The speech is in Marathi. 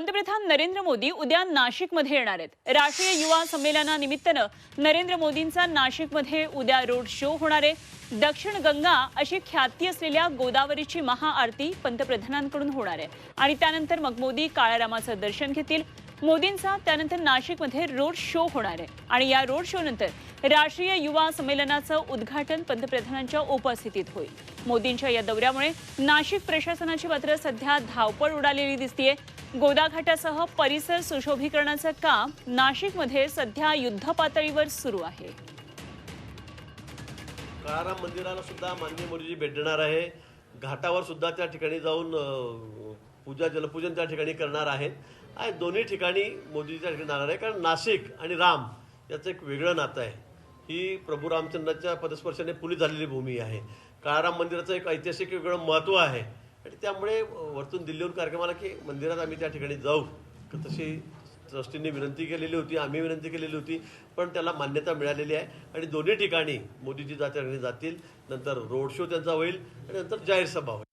पंतप्रधान नरेंद्र मोदी उद्या नाशिकमध्ये येणार आहेत. राष्ट्रीय युवा संमेलनानिमित्तानं नरेंद्र मोदींचा नाशिकमध्ये उद्या रोड शो होणार आहे. दक्षिण गंगा अशी ख्याती असलेल्या गोदावरीची महाआरती पंतप्रधानांकडून होणार आहे. आणि त्यानंतर मग मोदी काळारामाचं दर्शन घेतील. मोदींचा त्यानंतर नाशिकमध्ये रोड शो होणार आहे. आणि या रोड शो नंतर राष्ट्रीय युवा संमेलनाचं उद्घाटन पंतप्रधानांच्या उपस्थितीत होईल. मोदींच्या या दौऱ्यामुळे नाशिक प्रशासनाची मात्र सध्या धावपळ उडालेली दिसतीये. गोदाघाटासह परिसर सुशोभीकरणाचं काम नाशिकमध्ये सध्या युद्धपातळीवर सुरू आहे. काळाराम मंदिराला सुद्धा माननीय मोदीजी भेट देणार आहे. घाटावर सुद्धा त्या ठिकाणी जाऊन पूजा जलपूजन त्या ठिकाणी करणार आहेत. आणि दोन्ही ठिकाणी मोदीजी त्या ठिकाणी जाणार आहे. कारण नाशिक आणि राम याचं एक वेगळं नातं आहे. ही प्रभू रामचंद्राच्या पदस्पर्शाने पुली झालेली भूमी आहे. काळाराम मंदिराचं एक ऐतिहासिक वेगळं महत्त्व आहे. आणि त्यामुळे वरतून दिल्लीहून कार्यक्रमाला की मंदिरात आम्ही त्या ठिकाणी जाऊ तशी ट्रस्टींनी विनंती केलेली होती आम्ही विनंती केलेली होती पण त्याला मान्यता मिळालेली आहे. आणि दोन्ही ठिकाणी मोदीजी जात्या जातील नंतर रोड शो त्यांचा होईल आणि नंतर जाहीर सभा होईल.